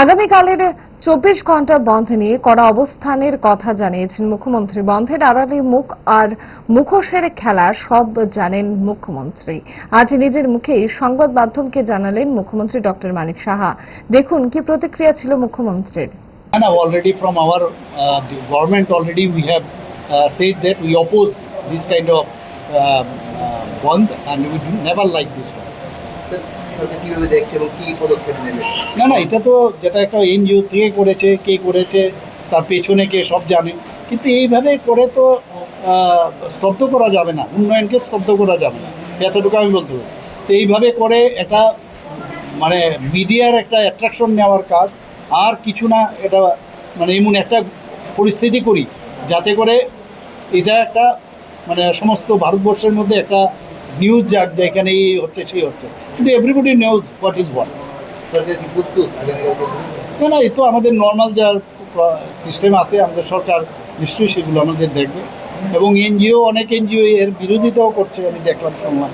আগামীকালের চব্বিশ ঘণ্টা বন্ধ নিয়ে কড়া অবস্থানের কথা জানিয়েছেন মুখ্যমন্ত্রী। বন্ধের আড়ালে মুখ আর মুখোশের খেলা সব জানেন মুখ্যমন্ত্রী। আজ নিজের মুখেই সংবাদ মাধ্যমকে জানালেন মুখ্যমন্ত্রী ডক্টর মানিক সাহা। দেখুন কি প্রতিক্রিয়া ছিল মুখ্যমন্ত্রীর। And now already from our uh, the government already we have uh, said that we oppose this kind of um, uh, bond and we never like this one. না না, এটা তো যেটা একটা এনজিও থেকে করেছে, কে করেছে, তার পেছনে কে সব জানে। কিন্তু এইভাবে করে তো স্তব্ধ করা যাবে না, উন্নয়নকে স্তব্ধ করা যাবে না। এতটুকু আমি বলতে পারি। তো এইভাবে করে একটা মানে মিডিয়ার একটা অ্যাট্রাকশন নেওয়ার কাজ, আর কিছু না, এটা মানে এমন একটা পরিস্থিতি করি, যাতে করে এটা একটা মানে সমস্ত ভারতবর্ষের মধ্যে একটা নিউজ যাক যে এখানে এই হচ্ছে, সেই হচ্ছে। কিন্তু everybody news what is what না না, এই তো আমাদের নর্মাল যা সিস্টেম আছে, আমাদের সরকার নিশ্চয়ই সেগুলো আমাদের দেখবে। এবং এনজিও, অনেক এনজিও এর বিরোধিতাও করছে, আমি দেখলাম শুনলাম